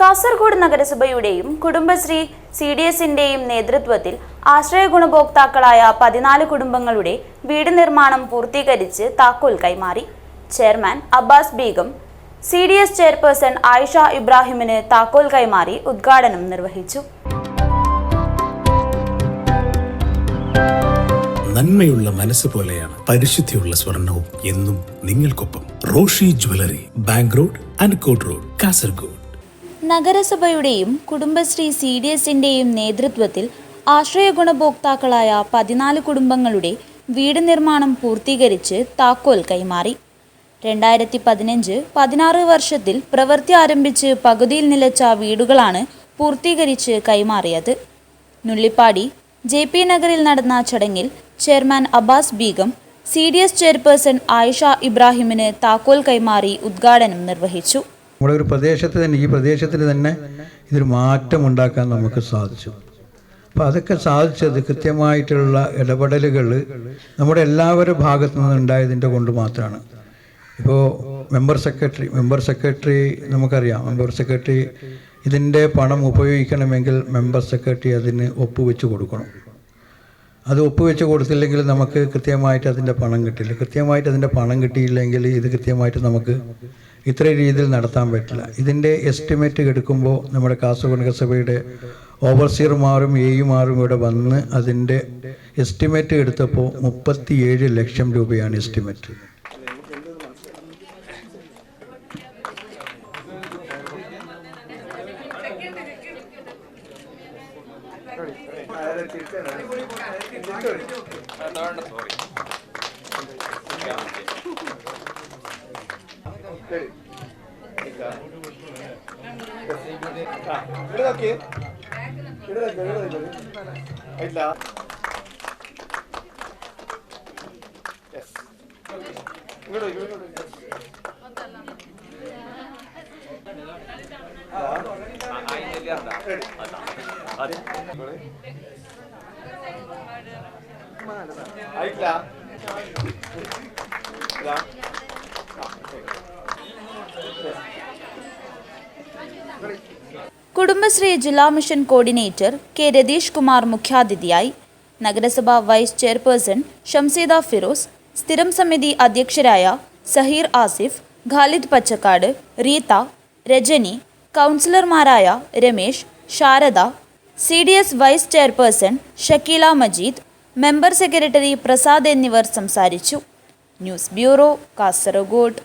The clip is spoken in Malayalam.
കാസർഗോഡ് നഗരസഭയുടെയും കുടുംബശ്രീ സി ഡി എസിന്റെയും നേതൃത്വത്തിൽ ആശ്രയ ഗുണഭോക്താക്കളായ പതിനാല് കുടുംബങ്ങളുടെ വീട് നിർമ്മാണം പൂർത്തീകരിച്ച് താക്കോൽ കൈമാറി. Chairman Abbas Begum C D S chairperson Ayisha ഇബ്രാഹിമിന് താക്കോൽ കൈമാറി ഉദ്ഘാടനം നിർവഹിച്ചു. നന്മയുള്ള മനസ്സ് പോലെയാണ് പരിശുദ്ധിയുള്ള സ്വർണവും എന്നും നിങ്ങൾക്കൊപ്പം Roshi jewellery bank road അൻകോട്ട് road Kasaragod. നഗരസഭയുടെയും കുടുംബശ്രീ സി ഡി എസിന്റെയും നേതൃത്വത്തിൽ ആശ്രയ ഗുണഭോക്താക്കളായ പതിനാല് കുടുംബങ്ങളുടെ വീട് നിർമ്മാണം പൂർത്തീകരിച്ച് താക്കോൽ കൈമാറി. രണ്ടായിരത്തി പതിനഞ്ച് പതിനാറ് വർഷത്തിൽ പ്രവൃത്തി ആരംഭിച്ച് പകുതിയിൽ നിലച്ച വീടുകളാണ് പൂർത്തീകരിച്ച് കൈമാറിയത്. നുള്ളിപ്പാടി ജെ പി നഗറിൽ നടന്ന ചടങ്ങിൽ chairman Abbas Begum C D S chairperson Ayisha ഇബ്രാഹിമിന് താക്കോൽ കൈമാറി ഉദ്ഘാടനം നിർവഹിച്ചു. നമ്മുടെ ഒരു പ്രദേശത്ത് തന്നെ ഈ പ്രദേശത്തിൽ തന്നെ ഇതൊരു മാറ്റം ഉണ്ടാക്കാൻ നമുക്ക് സാധിച്ചു. അപ്പോൾ അതൊക്കെ സാധിച്ചത് കൃത്യമായിട്ടുള്ള ഇടപെടലുകൾ നമ്മുടെ എല്ലാവരുടെ ഭാഗത്തു നിന്ന് ഉണ്ടായതിന്റെ കൊണ്ട് മാത്രമാണ്. ഇപ്പോൾ മെമ്പർ സെക്രട്ടറി മെമ്പർ സെക്രട്ടറി നമുക്കറിയാം. മെമ്പർ സെക്രട്ടറി ഇതിന്റെ പണം ഉപയോഗിക്കണമെങ്കിൽ മെമ്പർ സെക്രട്ടറി അതിന് ഒപ്പുവെച്ച് കൊടുക്കണം. അത് ഒപ്പുവെച്ച് കൊടുത്തില്ലെങ്കിൽ നമുക്ക് കൃത്യമായിട്ട് അതിന്റെ പണം കിട്ടില്ല. കൃത്യമായിട്ട് അതിന്റെ പണം കിട്ടിയില്ലെങ്കിൽ ഇത് കൃത്യമായിട്ട് നമുക്ക് ഇത്ര രീതിയിൽ നടത്താൻ പറ്റില്ല. ഇതിന്റെ എസ്റ്റിമേറ്റ് എടുക്കുമ്പോൾ നമ്മുടെ കാസർഗോഡ് നഗരസഭയുടെ ഓവർസിയർമാരും എയുമാരും ഇവിടെ വന്ന് അതിന്റെ എസ്റ്റിമേറ്റ് എടുത്തപ്പോൾ മുപ്പത്തിയേഴ് ലക്ഷം രൂപയാണ് എസ്റ്റിമേറ്റ് ഇല്ല ഇങ്ങോട്ട് ഇങ്ങോട്ട് ആയിട്ടില്ല കുടുംബശ്രീ ജില്ലാ mission coordinator K Rathish Kumar മുഖ്യാതിഥിയായി നഗരസഭ വൈസ് ചെയർപേഴ്സൺ ഷംസീദ ഫിറോസ് സ്ഥിരം സമിതി അധ്യക്ഷരായ സഹീർ ആസിഫ് ഖാലിദ് പച്ചക്കാട് റീത്ത രജനി കൗൺസിലർമാരായ Ramesh Sharada C D S vice chairperson Shakeela Majeed member secretary Prasad എന്നിവർ സംസാരിച്ചു. News bureau Kasaragod.